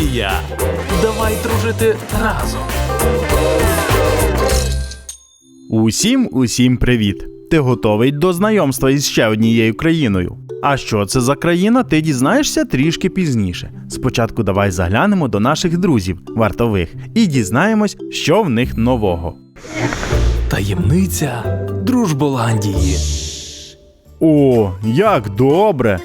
Голландія. Давай дружити разом. Усім усім привіт! Ти готовий до знайомства із ще однією країною. А що це за країна, ти дізнаєшся трішки пізніше. Спочатку давай заглянемо до наших друзів, вартових, і дізнаємось, що в них нового. Таємниця Дружболандії. О, як добре!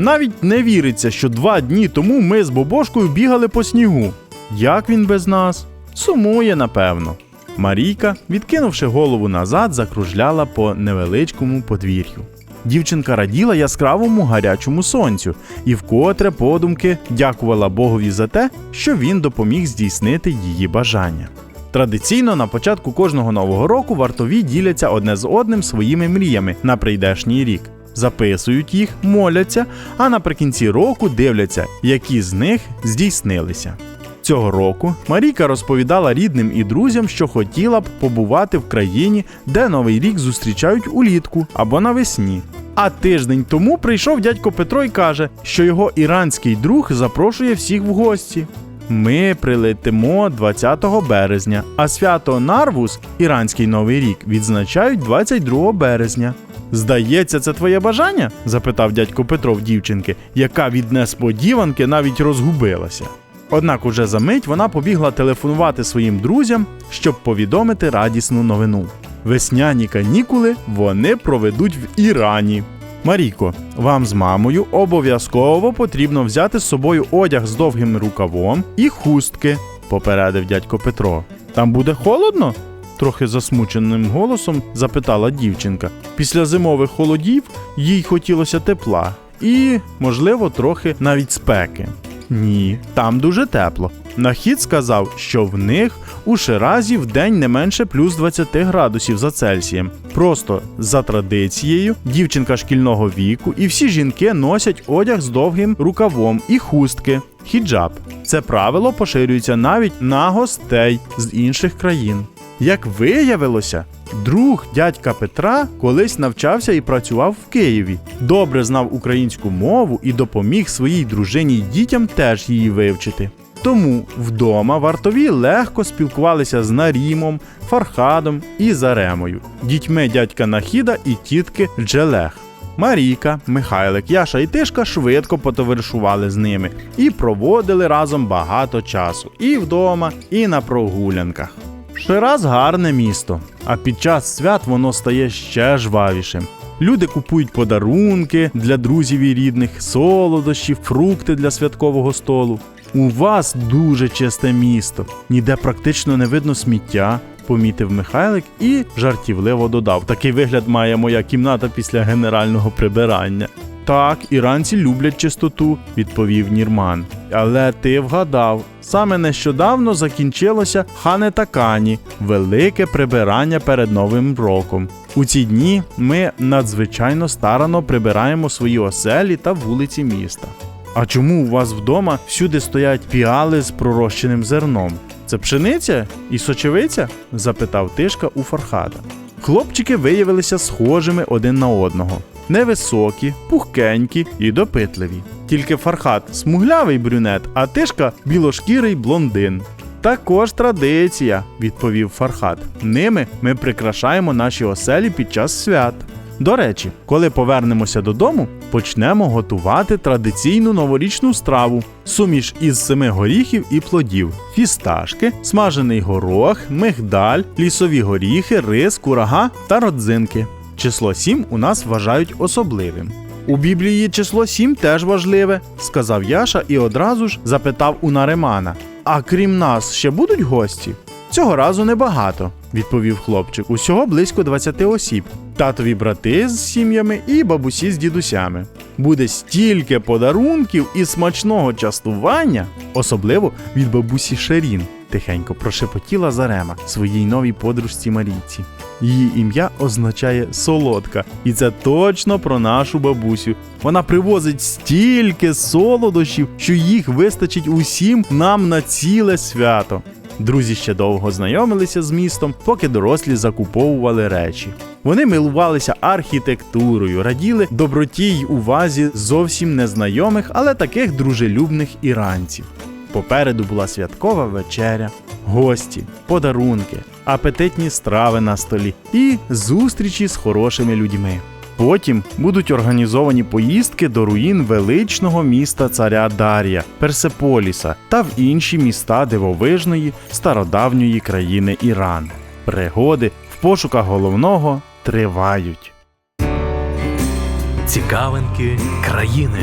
Навіть не віриться, що два дні тому ми з Бобошкою бігали по снігу. Як він без нас? Сумує, напевно. Марійка, відкинувши голову назад, закружляла по невеличкому подвір'ю. Дівчинка раділа яскравому гарячому сонцю і вкотре подумки дякувала Богові за те, що він допоміг здійснити її бажання. Традиційно на початку кожного нового року вартові діляться одне з одним своїми мріями на прийдешній рік. Записують їх, моляться, а наприкінці року дивляться, які з них здійснилися. Цього року Марійка розповідала рідним і друзям, що хотіла б побувати в країні, де новий рік зустрічають улітку або навесні. А тиждень тому прийшов дядько Петро і каже, що його іранський друг запрошує всіх в гості. Ми прилетимо 20 березня, а свято Нарвус, іранський новий рік, відзначають 22 березня. Здається, це твоє бажання? запитав дядько Петро в дівчинки, яка від несподіванки навіть розгубилася. Однак уже за мить вона побігла телефонувати своїм друзям, щоб повідомити радісну новину. Весняні канікули вони проведуть в Ірані. Марійко, вам з мамою обов'язково потрібно взяти з собою одяг з довгим рукавом і хустки, попередив дядько Петро. Там буде холодно? Трохи засмученим голосом запитала дівчинка. Після зимових холодів їй хотілося тепла і, можливо, трохи навіть спеки. Ні, там дуже тепло. Нахід сказав, що в них у Ширазі в день не менше плюс 20 градусів за Цельсієм. Просто за традицією, дівчинка шкільного віку і всі жінки носять одяг з довгим рукавом і хустки. Хіджаб. Це правило поширюється навіть на гостей з інших країн. Як виявилося, друг дядька Петра колись навчався і працював в Києві, добре знав українську мову і допоміг своїй дружині й дітям теж її вивчити. Тому вдома вартові легко спілкувалися з Нарімом, Фархадом і Заремою, дітьми дядька Нахіда і тітки Джелех. Марійка, Михайлик, Яша і Тишка швидко потоваришували з ними і проводили разом багато часу і вдома, і на прогулянках. Шираз гарне місто, а під час свят воно стає ще жвавішим. Люди купують подарунки для друзів і рідних, солодощі, фрукти для святкового столу. У вас дуже чисте місто, ніде практично не видно сміття, помітив Михайлик і жартівливо додав: такий вигляд має моя кімната після генерального прибирання. Так, іранці люблять чистоту, відповів Нірман. Але ти вгадав, саме нещодавно закінчилося Ханетакані велике прибирання перед Новим роком. У ці дні ми надзвичайно старано прибираємо свої оселі та вулиці міста. А чому у вас вдома всюди стоять піали з пророщеним зерном? Це пшениця і сочевиця? запитав Тишка у Фархада. Хлопчики виявилися схожими один на одного. Невисокі, пухкенькі і допитливі. Тільки Фархад смуглявий брюнет, а Тишка білошкірий блондин. Також традиція, відповів Фархад. Ними ми прикрашаємо наші оселі під час свят. До речі, коли повернемося додому, почнемо готувати традиційну новорічну страву, суміш із семи горіхів і плодів, фісташки, смажений горох, мигдаль, лісові горіхи, рис, курага та родзинки. Число 7 у нас вважають особливим. У Біблії число 7 теж важливе, сказав Яша і одразу ж запитав у Наримана. А крім нас ще будуть гості? Цього разу небагато, відповів хлопчик. Усього близько 20 осіб. Татові брати з сім'ями і бабусі з дідусями. Буде стільки подарунків і смачного частування, особливо від бабусі Шерін, тихенько прошепотіла Зарема своїй новій подружці Марійці. Її ім'я означає солодка, і це точно про нашу бабусю. Вона привозить стільки солодощів, що їх вистачить усім нам на ціле свято. Друзі ще довго знайомилися з містом, поки дорослі закуповували речі. Вони милувалися архітектурою, раділи доброті й увазі зовсім незнайомих, але таких дружелюбних іранців. Попереду була святкова вечеря, гості, подарунки, апетитні страви на столі і зустрічі з хорошими людьми. Потім будуть організовані поїздки до руїн величного міста царя Дарія, Персеполіса та в інші міста дивовижної стародавньої країни Іран. Пригоди в пошуках головного тривають. Цікавинки країни.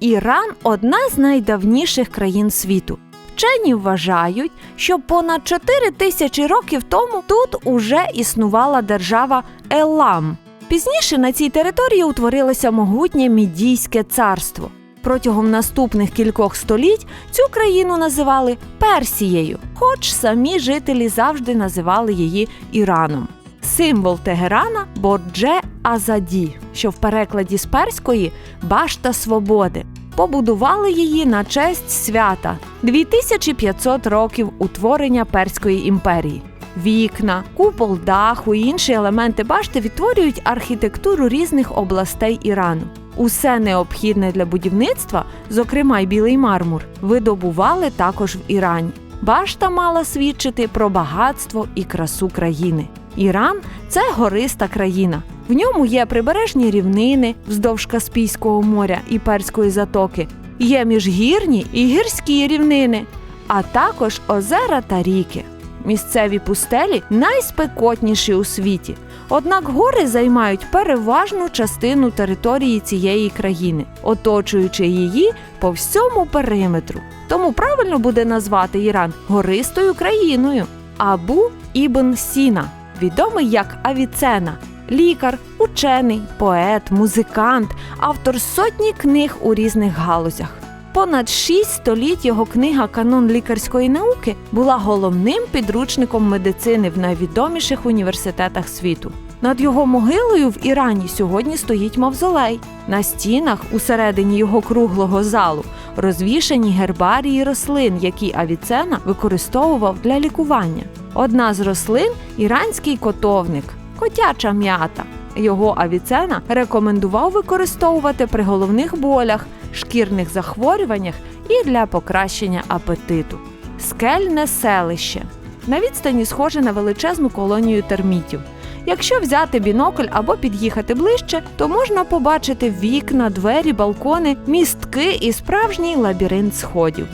Іран одна з найдавніших країн світу. Вчені вважають, що понад 4 тисячі років тому тут уже існувала держава Елам. Пізніше на цій території утворилося могутнє Мідійське царство. Протягом наступних кількох століть цю країну називали Персією, хоч самі жителі завжди називали її Іраном. Символ Тегерана Бордже Азаді, що в перекладі з перської башта свободи. Побудували її на честь свята 2500 років утворення Перської імперії. Вікна, купол даху і інші елементи башти відтворюють архітектуру різних областей Ірану. Усе необхідне для будівництва, зокрема й білий мармур, видобували також в Ірані. Башта мала свідчити про багатство і красу країни. Іран це гориста країна. В ньому є прибережні рівнини вздовж Каспійського моря і Перської затоки, є міжгірні і гірські рівнини, а також озера та ріки. Місцеві пустелі найспекотніші у світі. Однак гори займають переважну частину території цієї країни, оточуючи її по всьому периметру. Тому правильно буде назвати Іран гористою країною. Абу Ібн Сіна, відомий як Авіцена, лікар, учений, поет, музикант, автор сотні книг у різних галузях. Понад шість століть його книга Канон лікарської науки була головним підручником медицини в найвідоміших університетах світу. Над його могилою в Ірані сьогодні стоїть мавзолей. На стінах усередині його круглого залу розвішані гербарії рослин, які Авіцена використовував для лікування. Одна з рослин іранський котовник, котяча м'ята. Його Авіцена рекомендував використовувати при головних болях, шкірних захворюваннях і для покращення апетиту. Скельне селище на відстані схоже на величезну колонію термітів. Якщо взяти бінокль або під'їхати ближче, то можна побачити вікна, двері, балкони, містки і справжній лабіринт сходів.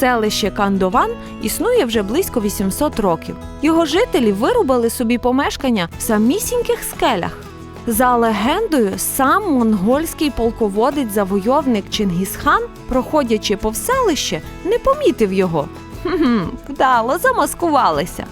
Селище Кандован існує вже близько 800 років. Його жителі вирубали собі помешкання в самісіньких скелях. За легендою, сам монгольський полководець-завойовник Чингісхан, проходячи повз селище, не помітив його. Хм, вдало замаскувалися.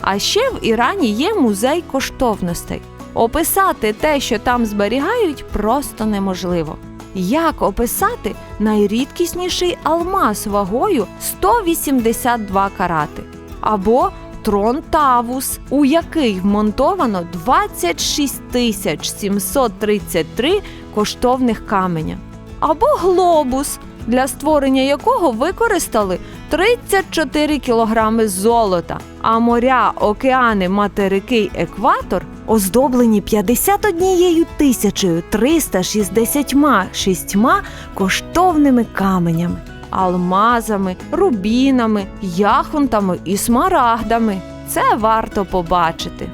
А ще в Ірані є музей коштовностей. Описати те, що там зберігають, просто неможливо. Як описати найрідкісніший алмаз вагою 182 карати? Або трон Тавус, у який вмонтовано 26 тисяч 733 коштовних каменя. Або глобус, для створення якого використали 34 кілограми золота, а моря, океани, материки екватор оздоблені 51 тисячею 366 коштовними каменями, алмазами, рубінами, яхонтами і смарагдами. Це варто побачити.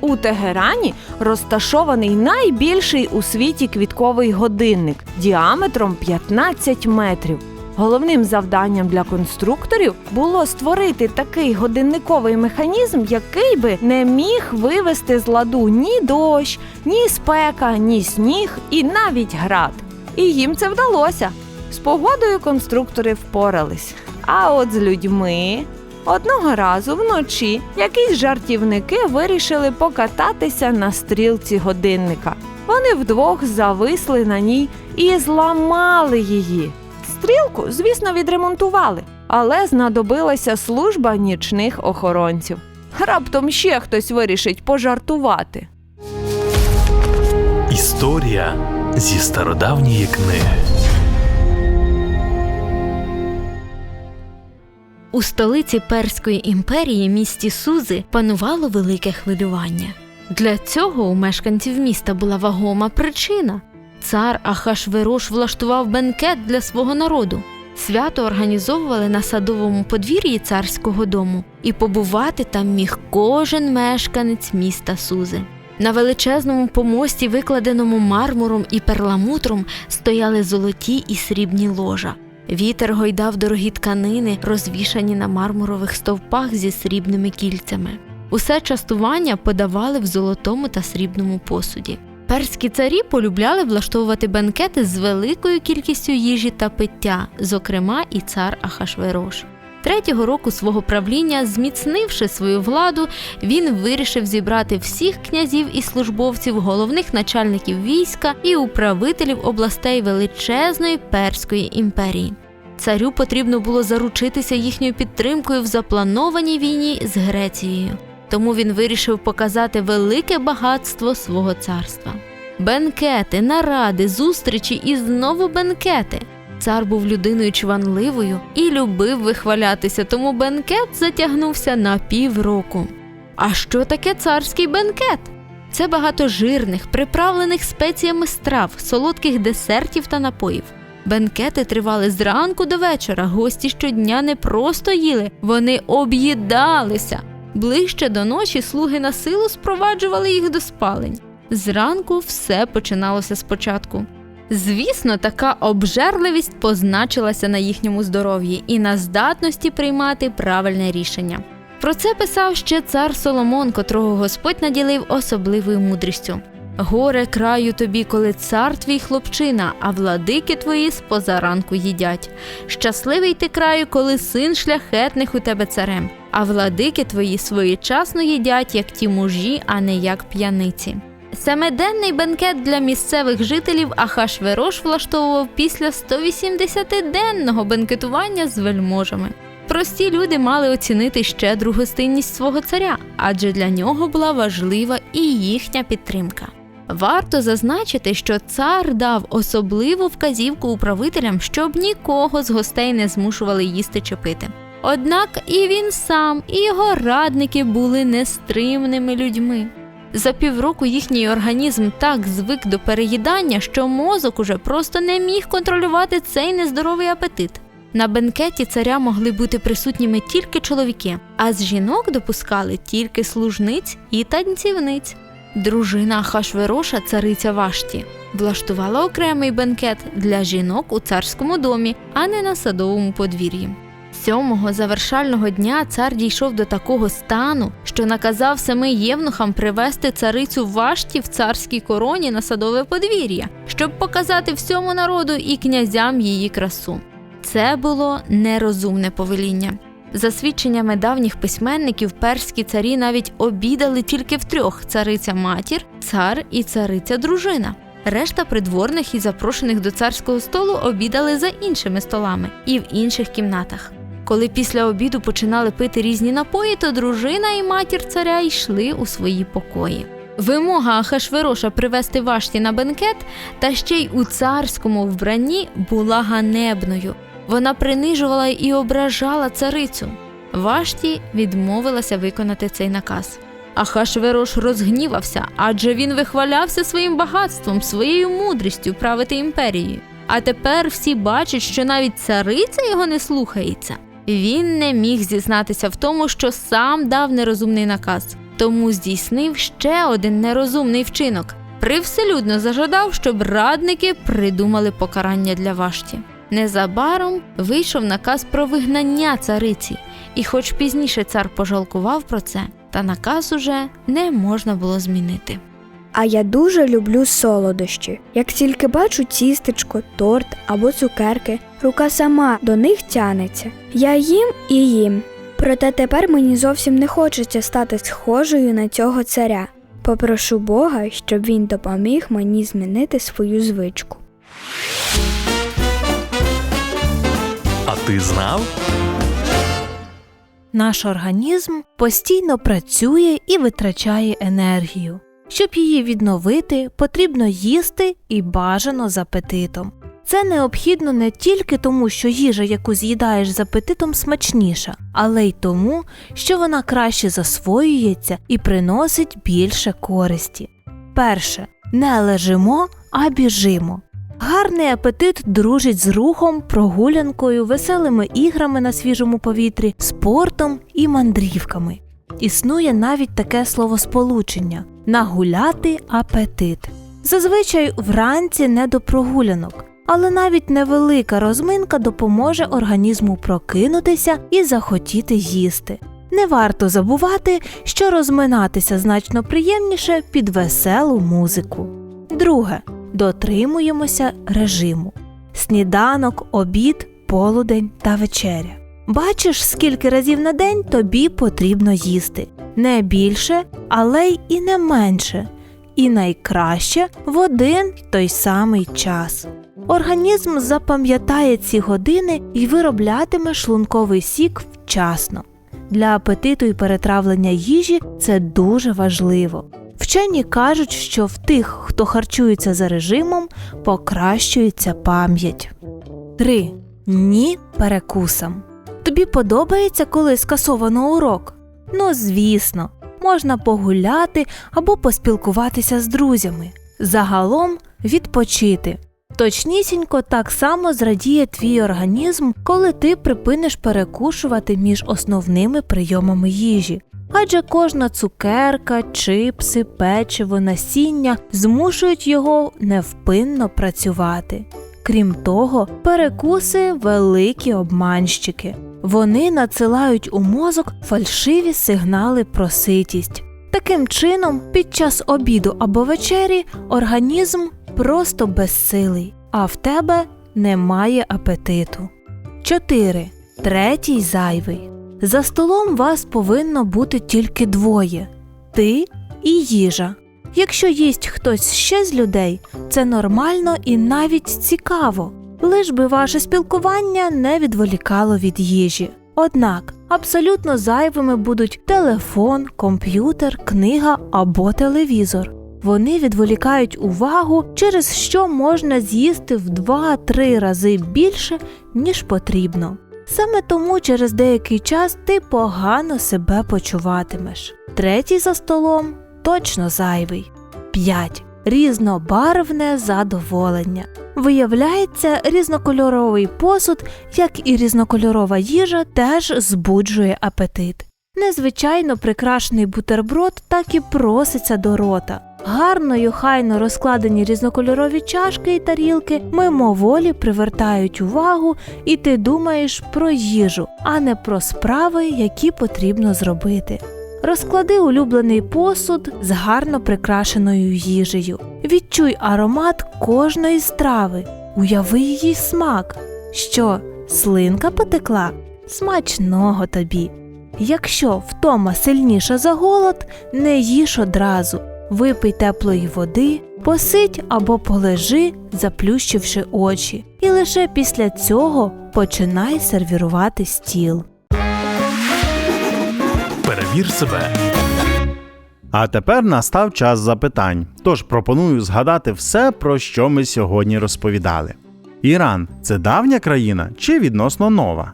У Тегерані розташований найбільший у світі квітковий годинник діаметром 15 метрів. Головним завданням для конструкторів було створити такий годинниковий механізм, який би не міг вивести з ладу ні дощ, ні спека, ні сніг і навіть град. І їм це вдалося. З погодою конструктори впорались. А от з людьми Одного разу вночі якісь жартівники вирішили покататися на стрілці годинника. Вони вдвох зависли на ній і зламали її. Стрілку, звісно, відремонтували, але знадобилася служба нічних охоронців. Раптом ще хтось вирішить пожартувати. Історія зі стародавньої книги. У столиці Перської імперії місті Сузи панувало велике хвилювання. Для цього у мешканців міста була вагома причина. Цар Ахашверош влаштував бенкет для свого народу. Свято організовували на садовому подвір'ї царського дому, і побувати там міг кожен мешканець міста Сузи. На величезному помості, викладеному мармуром і перламутром, стояли золоті і срібні ложа. Вітер гойдав дорогі тканини, розвішані на мармурових стовпах зі срібними кільцями. Усе частування подавали в золотому та срібному посуді. Перські царі полюбляли влаштовувати бенкети з великою кількістю їжі та пиття, зокрема і цар Ахашверош. Третього року свого правління, зміцнивши свою владу, він вирішив зібрати всіх князів і службовців, головних начальників війська і управителів областей величезної перської імперії. Царю потрібно було заручитися їхньою підтримкою в запланованій війні з Грецією. Тому він вирішив показати велике багатство свого царства. Бенкети, наради, зустрічі і знову бенкети. Цар був людиною чванливою і любив вихвалятися, тому бенкет затягнувся на півроку. А що таке царський бенкет? Це багато жирних, приправлених спеціями страв, солодких десертів та напоїв. Бенкети тривали зранку до вечора. Гості щодня не просто їли, вони об'їдалися. Ближче до ночі слуги на силу спроваджували їх до спалень. Зранку все починалося спочатку. Звісно, така обжерливість позначилася на їхньому здоров'ї і на здатності приймати правильне рішення. Про це писав ще цар Соломон, котрого Господь наділив особливою мудрістю. Горе краю тобі, коли цар твій хлопчина, а владики твої з позаранку їдять. Щасливий ти краю, коли син шляхетних у тебе царем, а владики твої своєчасно їдять, як ті мужі, а не як п'яниці. Семиденний бенкет для місцевих жителів Ахашверош влаштовував після 180-денного бенкетування з вельможами. Прості люди мали оцінити щедру гостинність свого царя, адже для нього була важлива і їхня підтримка. Варто зазначити, що цар дав особливу вказівку управителям, щоб нікого з гостей не змушували їсти чи пити. Однак і він сам, і його радники були нестримними людьми. За півроку їхній організм так звик до переїдання, що мозок уже просто не міг контролювати цей нездоровий апетит. На бенкеті царя могли бути присутніми тільки чоловіки, а з жінок допускали тільки служниць і танцівниць. Дружина Хашвероша, цариця Вашті, влаштувала окремий бенкет для жінок у царському домі, а не на садовому подвір'ї. Сьомого завершального дня цар дійшов до такого стану, що наказав семи євнухам привести царицю Вашті в царській короні на садове подвір'я, щоб показати всьому народу і князям її красу. Це було нерозумне повеління. За свідченнями давніх письменників, перські царі навіть обідали тільки втрьох: цариця матір, цар і цариця дружина. Решта придворних і запрошених до царського столу обідали за іншими столами і в інших кімнатах. Коли після обіду починали пити різні напої, то дружина і матір царя йшли у свої покої. Вимога Ахашвероша привезти Вашті на бенкет та ще й у царському вбранні була ганебною. Вона принижувала і ображала царицю. Вашті відмовилася виконати цей наказ. Ахашверош розгнівався, адже він вихвалявся своїм багатством, своєю мудрістю правити імперією. А тепер всі бачать, що навіть цариця його не слухається. Він не міг зізнатися в тому, що сам дав нерозумний наказ, тому здійснив ще один нерозумний вчинок. Привселюдно зажадав, щоб радники придумали покарання для Вашті. Незабаром вийшов наказ про вигнання цариці, і хоч пізніше цар пожалкував про це, та наказ уже не можна було змінити. А я дуже люблю солодощі. Як тільки бачу тістечко, торт або цукерки, рука сама до них тянеться. Я їм і їм. Проте тепер мені зовсім не хочеться стати схожою на цього царя. Попрошу Бога, щоб він допоміг мені змінити свою звичку. А ти знав? Наш організм постійно працює і витрачає енергію. Щоб її відновити, потрібно їсти і бажано з апетитом. Це необхідно не тільки тому, що їжа, яку з'їдаєш з апетитом, смачніша, але й тому, що вона краще засвоюється і приносить більше користі. Перше, не лежимо, а біжимо. Гарний апетит дружить з рухом, прогулянкою, веселими іграми на свіжому повітрі, спортом і мандрівками. Існує навіть таке словосполучення нагуляти апетит. Зазвичай вранці не до прогулянок, але навіть невелика розминка допоможе організму прокинутися і захотіти їсти. Не варто забувати, що розминатися значно приємніше під веселу музику. Друге, дотримуємося режиму: сніданок, обід, полудень та вечеря. Бачиш, скільки разів на день тобі потрібно їсти. Не більше, але й і не менше. І найкраще в один той самий час. Організм запам'ятає ці години і вироблятиме шлунковий сік вчасно. Для апетиту і перетравлення їжі це дуже важливо. Вчені кажуть, що в тих, хто харчується за режимом, покращується пам'ять. 3. Ні перекусам. Тобі подобається, коли скасовано урок? Ну, звісно, можна погуляти або поспілкуватися з друзями. Загалом відпочити. Точнісінько так само зрадіє твій організм, коли ти припиниш перекушувати між основними прийомами їжі. Адже кожна цукерка, чипси, печиво, насіння змушують його невпинно працювати. Крім того, перекуси великі обманщики. Вони надсилають у мозок фальшиві сигнали про ситість. Таким чином, під час обіду або вечері організм просто безсилий, а в тебе немає апетиту. 4. Третій зайвий. За столом вас повинно бути тільки двоє ти і їжа. Якщо їсть хтось ще з людей, це нормально і навіть цікаво, лиш би ваше спілкування не відволікало від їжі. Однак абсолютно зайвими будуть телефон, комп'ютер, книга або телевізор. Вони відволікають увагу, через що можна з'їсти в 2-3 рази більше, ніж потрібно. Саме тому через деякий час ти погано себе почуватимеш. Третій за столом точно зайвий. 5. Різнобарвне задоволення. Виявляється, різнокольоровий посуд, як і різнокольорова їжа, теж збуджує апетит. Незвичайно прикрашений бутерброд так і проситься до рота. Гарно й охайно розкладені різнокольорові чашки і тарілки мимоволі привертають увагу, і ти думаєш про їжу, а не про справи, які потрібно зробити. Розклади улюблений посуд з гарно прикрашеною їжею. Відчуй аромат кожної страви, уяви її смак. Що, слинка потекла? Смачного тобі. Якщо втома сильніша за голод, не їж одразу. Випий теплої води, посидь або полежи, заплющивши очі, і лише після цього починай сервірувати стіл. Перевір себе. А тепер настав час запитань. Тож пропоную згадати все, про що ми сьогодні розповідали. Іран це давня країна чи відносно нова?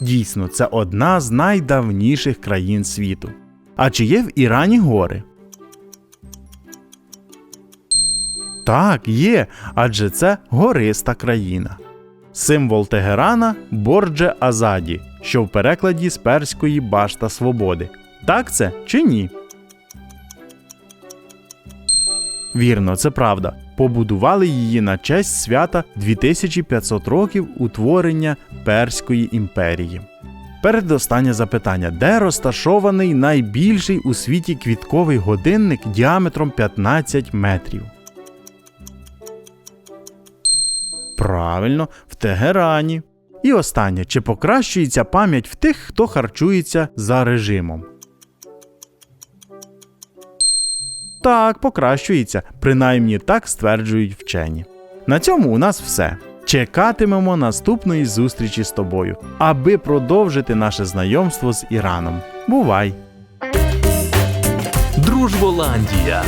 Дійсно, це одна з найдавніших країн світу. А чи є в Ірані гори? Так, є, адже це гориста країна. Символ Тегерана Бордже Азаді, що в перекладі з перської башта свободи. Так це чи ні? Вірно, це правда. Побудували її на честь свята 2500 років утворення Перської імперії. Передостаннє запитання: де розташований найбільший у світі квітковий годинник діаметром 15 метрів? Правильно, в Тегерані. І останнє: чи покращується пам'ять в тих, хто харчується за режимом? Так, покращується, принаймні так стверджують вчені. На цьому у нас все. Чекатимемо наступної зустрічі з тобою, аби продовжити наше знайомство з Іраном. Бувай! Дружболандія.